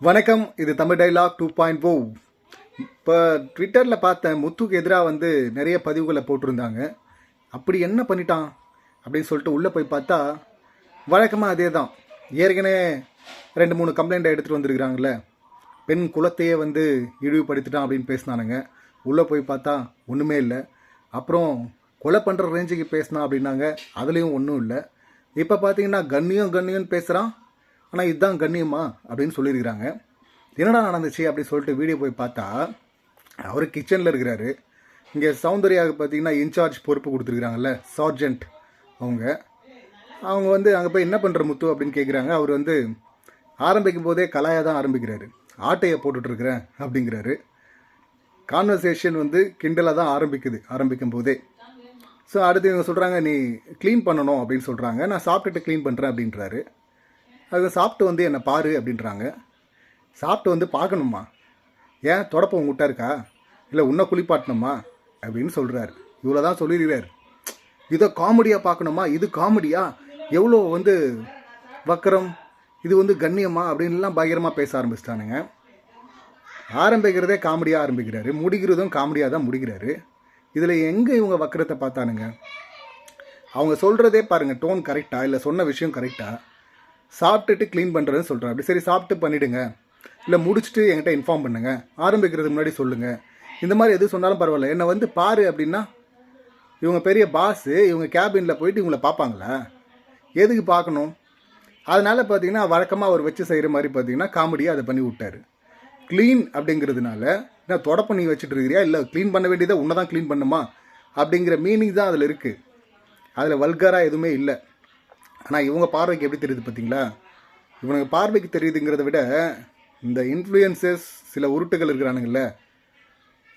வணக்கம் இது Tamil dialogue two point O. இப்போ ட்விட்டரில் பார்த்தேன் முத்துக்கு எதிராக வந்து நிறைய பதிவுகளை போட்டிருந்தாங்க. அப்படி என்ன பண்ணிட்டான்? அப்படின்னு சொல்லிட்டு உள்ளே போய் பார்த்தா வழக்கமாக அதே தான் ஏற்கனவே ரெண்டு மூணு கம்ப்ளைண்ட்டை எடுத்துகிட்டு வந்திருக்கிறாங்களே பெண் குலத்தையே வந்து இழிவுபடுத்திட்டான் அப்படின்னு பேசினானுங்க. உள்ளே போய் பார்த்தா ஒன்றுமே இல்லை. அப்புறம் கொலை பண்ணுற ரேஞ்சுக்கு பேசினான் அப்படின்னாங்க. அதுலேயும் ஒன்றும் இல்லை. இப்போ பார்த்தீங்கன்னா கண்ணியும் கண்ணியம்னு பேசுகிறான் ஆனால் இதுதான் கண்ணியமா? அப்படின்னு சொல்லியிருக்கிறாங்க. என்னடா நடந்துச்சு? அப்படின்னு சொல்லிட்டு வீடியோ போய் பார்த்தா அவர் கிச்சனில் இருக்கிறாரு. இங்கே சௌந்தர்யாவுக்கு பார்த்தீங்கன்னா இன்சார்ஜ் பொறுப்பு கொடுத்துருக்குறாங்கல்ல சார்ஜென்ட் அவங்க. அவங்க வந்து அங்கே போய் என்ன பண்ணுற முத்து அப்படின்னு கேட்குறாங்க அவர் வந்து ஆரம்பிக்கும் போதே கலாயாக தான் ஆரம்பிக்கிறாரு. ஆட்டையை போட்டுட்ருக்குறேன் அப்படிங்கிறாரு. கான்வர்சேஷன் வந்து கிண்டலாக தான் ஆரம்பிக்குது ஆரம்பிக்கும் போதே. ஸோ அடுத்து இவங்க சொல்கிறாங்க நீ க்ளீன் பண்ணணும் அப்படின்னு சொல்கிறாங்க நான் சாப்பிட்டுட்டு க்ளீன் பண்ணுறேன் அப்படின்றாரு. அதை சாப்பிட்டு வந்து என்னை பாரு அப்படின்றாங்க. சாப்பிட்டு வந்து பார்க்கணுமா? ஏன் தொடப்பம் உங்ககிட்ட இருக்கா? இல்லை உன்னை குளிப்பாட்டணுமா? அப்படின்னு சொல்கிறாரு இவ்வளோ தான் சொல்லிடுறாரு இதை காமெடியாக பார்க்கணுமா? இது காமெடியா எவ்வளோ வந்து வக்கரம்? இது வந்து கண்ணியமா? அப்படின்லாம் பயங்கரமாக பேச ஆரம்பிச்சிட்டானுங்க. ஆரம்பிக்கிறதே காமெடியாக ஆரம்பிக்கிறாரு. முடிக்கிறதும் காமெடியாக தான் முடிக்கிறாரு. இதில் எங்கே இவங்க வக்கரத்தை பார்த்தானுங்க? அவங்க சொல்கிறதே பாருங்கள் டோன் கரெக்டாக இல்லை சொன்ன விஷயம் கரெக்டாக சாப்பிட்டுட்டு க்ளீன் பண்ணுறதுன்னு சொல்கிறேன் அப்படி சரி சாப்பிட்டு பண்ணிவிடுங்க இல்லை முடிச்சுட்டு என்கிட்ட இன்ஃபார்ம் பண்ணுங்கள் ஆரம்பிக்கிறதுக்கு முன்னாடி சொல்லுங்கள் இந்த மாதிரி எது சொன்னாலும் பரவாயில்ல. என்னை வந்து பாரு அப்படின்னா இவங்க பெரிய பாஸு இவங்க கேபினில் போயிட்டு இவங்களை பார்ப்பாங்களா? எதுக்கு பார்க்கணும்? அதனால் பார்த்தீங்கன்னா வழக்கமாக அவர் வச்சு செய்கிற மாதிரி பார்த்தீங்கன்னா காமெடியாக அதை பண்ணி விட்டார். க்ளீன் அப்படிங்கிறதுனால என்ன தொடப்ப நீ வச்சுட்டு இருக்கிறியா? இல்லை க்ளீன் பண்ண வேண்டியதை உன்னை தான் க்ளீன் பண்ணுமா? அப்படிங்கிற மீனிங் தான் அதில் இருக்குது அதில் வல்கராக எதுவுமே இல்லை. ஆனால் இவங்க பார்வைக்கு எப்படி தெரியுது பார்த்தீங்களா இவனுக்கு பார்வைக்கு தெரியுதுங்கிறத விட இந்த இன்ஃப்ளூயன்சஸ் சில உருட்டுகள் இருக்கிறானுங்கள்ல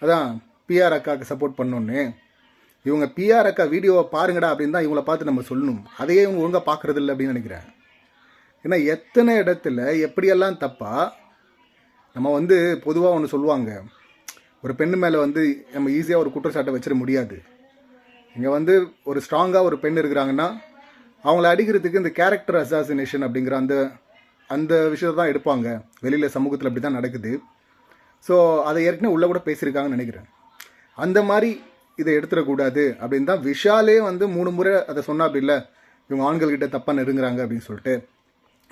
அதான் பிஆர் அக்காவுக்கு சப்போர்ட் பண்ணோன்னு. இவங்க பிஆர் அக்கா வீடியோவை பாருங்கடா அப்படின்னு தான் இவங்கள பார்த்து நம்ம சொல்லணும். அதையே இவங்க ஒழுங்காக பார்க்குறது இல்லை அப்படின்னு நினைக்கிறேன். ஏன்னா எத்தனை இடத்துல எப்படியெல்லாம் தப்பா நம்ம வந்து பொதுவாக ஒன்று சொல்லுவாங்க. ஒரு பெண்ணு மேலே வந்து நம்ம ஈஸியாக ஒரு குற்றச்சாட்டை வச்சிட முடியாது. இங்கே வந்து ஒரு ஸ்ட்ராங்காக ஒரு பெண் இருக்கிறாங்கன்னா அவங்கள அடிக்கிறதுக்கு இந்த கேரக்டர் அசாசினேஷன் அப்படிங்கிற அந்த அந்த விஷயத்தை தான் எடுப்பாங்க. வெளியில் சமூகத்தில் அப்படி தான் நடக்குது. ஸோ அதை ஏற்கனவே உள்ளே கூட பேசியிருக்காங்கன்னு நினைக்கிறேன். அந்த மாதிரி இதை எடுத்துடக்கூடாது அப்படின்னு தான் விஷாலே வந்து மூணு முறை அதை சொன்னா அப்படி இல்லை இவங்க ஆண்கள்கிட்ட தப்பாக நெருங்குறாங்க அப்படின்னு சொல்லிட்டு.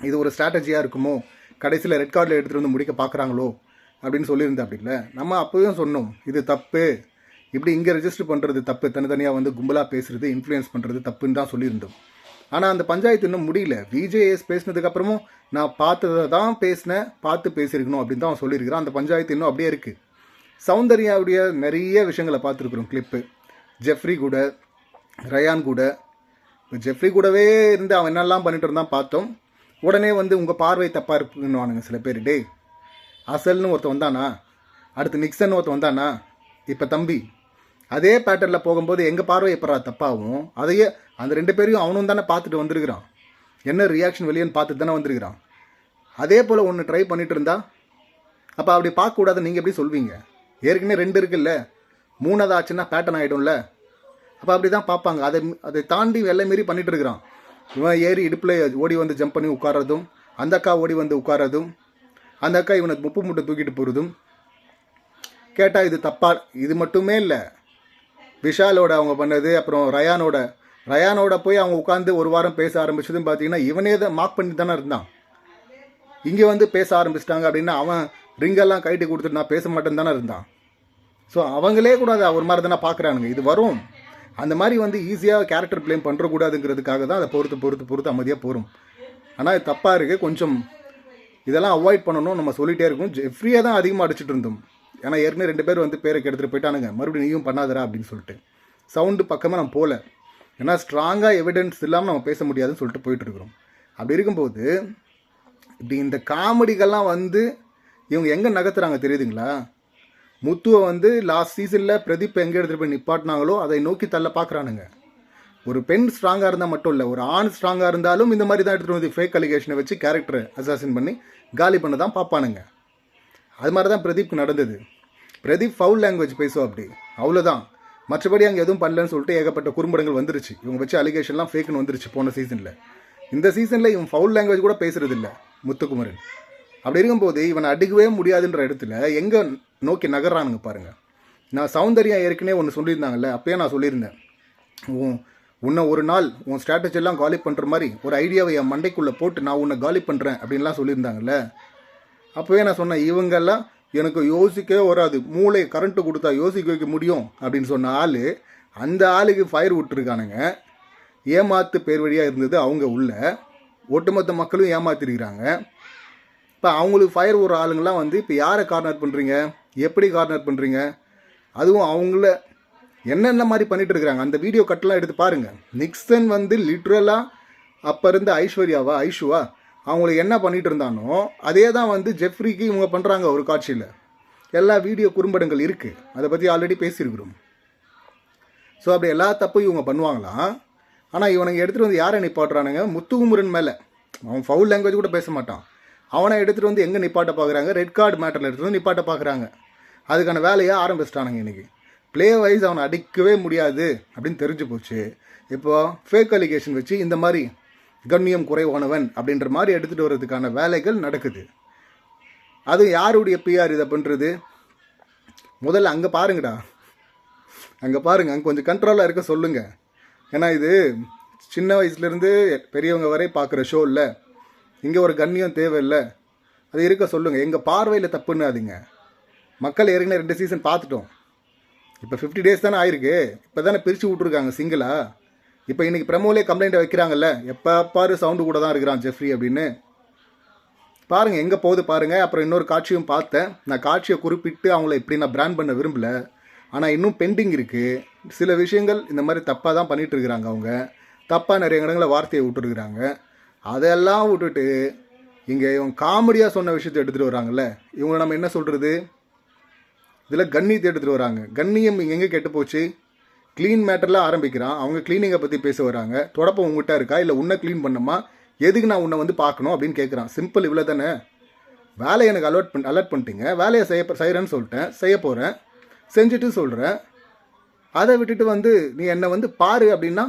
இது ஒரு ஸ்ட்ராட்டஜியாக இருக்குமோ? கடைசியில் ரெட் கார்டில் எடுத்துகிட்டு வந்து முடிக்க பார்க்குறாங்களோ அப்படின்னு சொல்லியிருந்தா அப்படி இல்லை. நம்ம அப்போயும் சொன்னோம் இது தப்பு. இப்படி இங்கே ரெஜிஸ்டர் பண்ணுறது தப்பு. தனித்தனியாக வந்து கும்பலாக பேசுகிறது இன்ஃப்ளூயன்ஸ் பண்ணுறது தப்புன்னு தான் சொல்லியிருந்தோம். ஆனால் அந்த பஞ்சாயத்து இன்னும் முடியல. விஜேஎஸ் பேசினதுக்கப்புறமும் நான் பார்த்ததை தான் பேசினேன் பார்த்து பேசியிருக்கணும் அப்படின்னு தான் அவன் சொல்லியிருக்கிறான். அந்த பஞ்சாயத்து இன்னும் அப்படியே இருக்குது சௌந்தர்யாவுடைய நிறைய விஷயங்களை பார்த்துருக்குறோம் கிளிப்பு ஜெஃப்ரி கூட ரயான் கூட. இப்போ ஜெஃப்ரி கூடவே இருந்து அவன் என்னெல்லாம் பண்ணிட்டு இருந்தான் பார்த்தோம். உடனே வந்து உங்கள் பார்வை தப்பாக இருக்குன்னுவானுங்க சில பேர். டேய் அசல்னு ஒருத்தன் வந்தானா? அடுத்து நிக்சன் ஒருத்தன் வந்தானா? இப்போ தம்பி அதே பேட்டர்னில் போகும்போது எங்கள் பார்வை எப்படா தப்பாகவும் அதையே அந்த ரெண்டு பேரையும் அவனும் தானே பார்த்துட்டு வந்திருக்கிறான். என்ன ரியாக்ஷன் வெளியேன்னு பார்த்துட்டு தானே வந்திருக்கிறான். அதே போல் ஒன்று ட்ரை பண்ணிட்டு இருந்தா அப்போ அப்படி பார்க்கக்கூடாது நீங்கள் எப்படி சொல்வீங்க? ஏற்கனவே ரெண்டு இருக்குல்ல மூணாவது ஆச்சுன்னா பேட்டர்ன் ஆகிடும்ல அப்போ அப்படி தான் பார்ப்பாங்க. அதை அதை தாண்டி வெள்ளை மீறி பண்ணிட்டு இருக்கிறான். இவன் ஏறி இடுப்பில் ஓடி வந்து ஜம்ப் பண்ணி உட்காரதும் அந்த அக்கா ஓடி வந்து உட்காரதும் அந்த அக்கா இவனை முப்பு முட்டை தூக்கிட்டு போகிறதும் கேட்டால் இது தப்பா இது மட்டுமே இல்லை. விஷாலோட அவங்க பண்ணது அப்புறம் ரயானோட. ரயானோட போய் அவங்க உட்காந்து ஒரு வாரம் பேச ஆரம்பிச்சதும் பார்த்தீங்கன்னா இவனே தான் மார்க் பண்ணி தானே இருந்தான். இங்கே வந்து பேச ஆரம்பிச்சிட்டாங்க அப்படின்னா அவன் ரிங்கெல்லாம் கைட்டு கொடுத்துட்டு நான் பேச மாட்டேன்னு தானே இருந்தான். ஸோ அவங்களே கூட அதை ஒரு மாதிரி தானே பார்க்குறானுங்க. இது வரும். அந்த மாதிரி வந்து ஈஸியாக கேரக்டர் பிளேம் பண்ணுறக்கூடாதுங்கிறதுக்காக தான் அதை பொறுத்து பொறுத்து பொறுத்து அமைதியாக போகும் ஆனால் இது தப்பாக இருக்குது கொஞ்சம் இதெல்லாம் அவாய்ட் பண்ணணும். நம்ம சொல்லிகிட்டே இருக்கோம் ஜெஃப்ரியாக தான் அதிகமாக அடிச்சிட்டு இருந்தோம். ஏன்னா ஏற்கனவே ரெண்டு பேர் வந்து பேரை எடுத்துகிட்டு போயிட்டானுங்க. மறுபடியும் நீயும் பண்ணாதரா அப்படின்னு சொல்லிட்டு. சவுண்டு பக்கமாக நான் போகல ஏன்னா ஸ்ட்ராங்காக எவிடன்ஸ் இல்லாமல் நம்ம பேச முடியாதுன்னு சொல்லிட்டு போயிட்டுருக்குறோம் அப்படி இருக்கும்போது இப்படி இந்த காமெடிகள்லாம் வந்து இவங்க எங்கே நகர்த்துறாங்க தெரியுதுங்களா? முத்துவை வந்து லாஸ்ட் சீசனில் பிரதீப் எங்கே எடுத்துகிட்டு போய் நிப்பாட்டினாங்களோ அதை நோக்கி தள்ள பார்க்குறானுங்க ஒரு பெண் ஸ்ட்ராங்காக இருந்தால் மட்டும் இல்லை ஒரு ஆண் ஸ்ட்ராங்காக இருந்தாலும் இந்த மாதிரி தான் எடுத்துகிட்டு வந்து ஃபேக் அலிகேஷனை வச்சு கேரக்டரை அசாசின் பண்ணி காலி பண்ண தான் பார்ப்பானுங்க. அது மாதிரி தான் பிரதீப்க்கு நடந்தது. பிரதீப் ஃபவுல் லாங்குவேஜ் பேசுவோம் அப்படி. அவ்வளோதான் மற்றபடி அங்கே எதுவும் பண்ணலன்னு சொல்லிட்டு ஏகப்பட்ட குறும்படங்கள் வந்துருச்சு. இவங்க வச்சு அலிகேஷன்லாம் ஃபேக்குன்னு வந்துருச்சு போன சீசனில் இந்த சீசனில் இவன் ஃபவுல் லாங்குவேஜ் கூட பேசுறது இல்லை முத்துக்குமரன். அப்படி இருக்கும்போது இவனை அடிக்கவே முடியாதுன்ற இடத்துல எங்கே நோக்கி நகர்றானுங்க பாருங்கள் நான் சௌந்தர்யா ஏற்கனவே ஒன்று சொல்லியிருந்தாங்கல்ல அப்பயே நான் சொல்லியிருந்தேன். உன் உன்னை ஒரு நாள் உன் ஸ்ட்ராட்டஜெல்லாம் காலி பண்ணுற மாதிரி ஒரு ஐடியாவை என் மண்டைக்குள்ளே போட்டு நான் உன்னை காலி பண்ணுறேன் அப்படின்லாம் சொல்லியிருந்தாங்கல்ல அப்போவே நான் சொன்னேன் இவங்கெல்லாம் எனக்கு யோசிக்கவே வராது. மூளை கரண்ட்டு கொடுத்தா யோசிக்க வைக்க முடியும் அப்படின்னு சொன்ன ஆள் அந்த ஆளுக்கு ஃபயர் விட்டுருக்கானுங்க. ஏமாத்து பேர் வழியாக இருந்தது அவங்க உள்ள. ஒட்டுமொத்த மக்களும் ஏமாத்திருக்கிறாங்க. இப்போ அவங்களுக்கு ஃபயர் ஒரு ஆளுங்கெல்லாம் வந்து இப்போ யாரை கார்னர் பண்ணுறீங்க எப்படி கார்னர் பண்ணுறீங்க அதுவும் அவங்கள என்னென்ன மாதிரி பண்ணிகிட்டு இருக்கிறாங்க அந்த வீடியோ கட்டெலாம் எடுத்து பாருங்கள் நிக்சன் வந்து லிட்ரலாக அப்போ இருந்த ஐஸ்வர்யாவா ஐஷுவா? அவங்களுக்கு என்ன பண்ணிட்டு இருந்தானோ அதே தான் வந்து ஜெஃப்ரிக்கு இவங்க பண்ணுறாங்க ஒரு காட்சியில். எல்லா வீடியோ குறும்படங்கள் இருக்குது அதை பற்றி ஆல்ரெடி பேசியிருக்கிறோம். ஸோ அப்படி எல்லா தப்பும் இவங்க பண்ணுவாங்களாம் ஆனால் இவனுங்க எடுத்துகிட்டு வந்து யாரை நிப்பாட்டுறானுங்க? முத்துகுமுரன் மேலே. அவன் ஃபவுல் லாங்குவேஜ் கூட பேச மாட்டான். அவனை எடுத்துகிட்டு வந்து எங்கே நிப்பாட்ட பார்க்குறாங்க ரெட் கார்டு மேட்டரில் எடுத்துகிட்டு வந்து நிப்பாட்ட பார்க்குறாங்க அதுக்கான வேலையை ஆரம்பிச்சிட்டானுங்க இன்றைக்கி ப்ளே வைஸ் அவனை அடிக்கவே முடியாது அப்படின்னு தெரிஞ்சு போச்சு. இப்போது ஃபேக் அலிகேஷன் வச்சு இந்த மாதிரி கண்ணியம் குறைவானவன் அப்படின்ற மாதிரி எடுத்துகிட்டு வர்றதுக்கான வேலைகள் நடக்குது. அது யாருடைய பிஆர் இதை பண்ணுறது முதல்ல அங்கே பாருங்கடா. அங்கே பாருங்க அங்கே கொஞ்சம் கண்ட்ரோலாக இருக்க சொல்லுங்கள் ஏன்னா இது சின்ன வயசுலேருந்து பெரியவங்க வரை பார்க்குற ஷோ இல்லை. இங்கே ஒரு கண்ணியம் தேவையில்லை. அது இருக்க சொல்லுங்கள் எங்கள் பார்வையில் தப்புன்னாதீங்க. மக்கள் ஏற்கனவே ரெண்டு சீசன் பார்த்துட்டோம். இப்போ ஃபிஃப்டி டேஸ் தானே ஆயிருக்கு. இப்போ தானே பிரித்து விட்ருக்காங்க சிங்கிளாக இப்போ இன்னைக்கு பிரமோலே கம்ப்ளைண்ட் வைக்கிறாங்கல்ல எப்போ பாரு சவுண்டு கூட தான் இருக்கிறான் ஜெஃப்ரி அப்படின்னு. பாருங்க எங்கே போகுது பாருங்க. அப்புறம் இன்னொரு காட்சியும் பார்த்தேன். நான் காட்சியை குறிப்பிட்டு அவங்கள இப்படி நான் பிராண்ட் பண்ண விரும்பல. ஆனால் இன்னும் பெண்டிங் இருக்குது சில விஷயங்கள் இந்த மாதிரி தப்பாக தான் பண்ணிட்டு இருக்கிறாங்க அவங்க. தப்பாக நிறைய இடங்களில் வார்த்தையை விட்டுருக்குறாங்க. அதெல்லாம் விட்டுட்டு இங்கே இவங்க காமெடியாக சொன்ன விஷயத்தை எடுத்துகிட்டு வராங்கல்ல. இவங்களை நம்ம என்ன சொல்கிறது இதில் கண்ணியத்தை எடுத்துகிட்டு வராங்க. கண்ணியம் இங்கே எங்கே கெட்டு போச்சு? க்ளீன் மேட்டரில் ஆரம்பிக்கிறான். அவங்க க்ளீனிங்கை பற்றி பேச வராங்க. தொடப்பம் உங்ககிட்ட இருக்கா? இல்லை உன்னை க்ளீன் பண்ணணுமா எதுக்கு நான் உன்னை வந்து பார்க்கணும்? அப்படின்னு கேட்குறான் சிம்பிள் இவ்வளோ தானே? வேலையை எனக்கு அலர்ட் பண் அலர்ட் பண்ணிட்டீங்க. வேலையை செய்ய செய்கிறேன்னு சொல்லிட்டேன். செய்ய போகிறேன் செஞ்சுட்டு சொல்கிறேன் அதை விட்டுட்டு வந்து நீ என்னை வந்து பாரு அப்படின்னா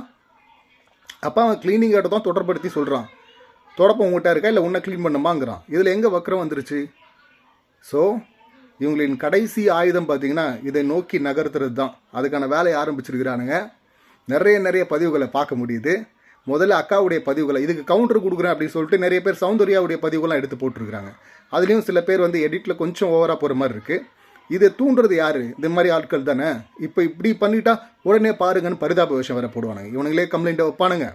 அப்போ அவன் க்ளீனிங் தான் தொடர்படுத்தி சொல்கிறான் தொடப்பம் உங்ககிட்ட இருக்கா? இல்லை உன்னை க்ளீன் பண்ணுமாங்கிறான். இதில் எங்கே வக்கரம் வந்துருச்சு? ஸோ இவங்களின் கடைசி ஆயுதம் பார்த்தீங்கன்னா இதை நோக்கி நகர்த்துறது தான் அதுக்கான வேலையை ஆரம்பிச்சிருக்கிறானுங்க. நிறைய நிறைய பதிவுகளை பார்க்க முடியுது. முதல்ல அக்காவுடைய பதிவுகளை இதுக்கு கவுண்டர் கொடுக்குறேன் அப்படின்னு சொல்லிட்டு நிறைய பேர் சௌந்தர்யாவுடைய பதிவுகள்லாம் எடுத்து போட்டிருக்கிறாங்க. அதுலேயும் சில பேர் வந்து எடிட்டில் கொஞ்சம் ஓவராக போகிற மாதிரி இருக்குது இதை தூண்டுறது யார்? இந்த மாதிரி ஆட்கள் தானே? இப்போ இப்படி பண்ணிட்டா உடனே பாருங்கன்னு பரிதாப விஷயம் வேற போடுவானுங்க. இவனுங்களே கம்ப்ளைண்ட்டை வைப்பானுங்க.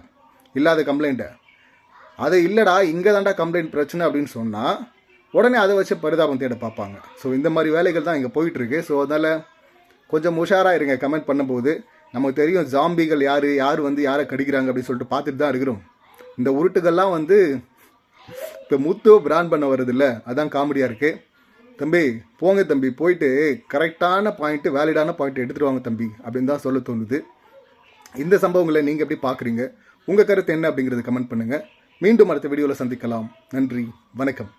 இல்லாத கம்ப்ளைண்ட்டை அது இல்லைடா இங்கே தாண்டா கம்ப்ளைண்ட் பிரச்சனை அப்படின்னு சொன்னால் உடனே அதை வச்சு பரிதாபம் தேட பார்ப்பாங்க. ஸோ இந்த மாதிரி வேலைகள் தான் இங்கே போயிட்டுருக்கு. ஸோ அதனால் கொஞ்சம் உஷாராக இருங்க கமெண்ட் பண்ணும்போது. நமக்கு தெரியும் ஜாம்பிகள் யார் யார் வந்து யாரை கடிக்கிறாங்க அப்படின்னு சொல்லிட்டு பார்த்துட்டு தான் இருக்கிறோம். இந்த உருட்டுகள்லாம் வந்து இப்போ முத்து பிராண்ட் பண்ண வருதில்ல அதான் காமெடியாக இருக்குது தம்பி போங்க தம்பி போயிட்டு கரெக்டான பாயிண்ட்டு வேலிடான பாயிண்ட் எடுத்துகிட்டு வாங்க தம்பி அப்படின்னு தான் சொல்ல தோணுது. இந்த சம்பவங்களை நீங்கள் எப்படி பார்க்குறீங்க? உங்கள் கருத்து என்ன அப்படிங்கிறது கமெண்ட் பண்ணுங்கள் மீண்டும் அடுத்த வீடியோவில் சந்திக்கலாம். நன்றி வணக்கம்.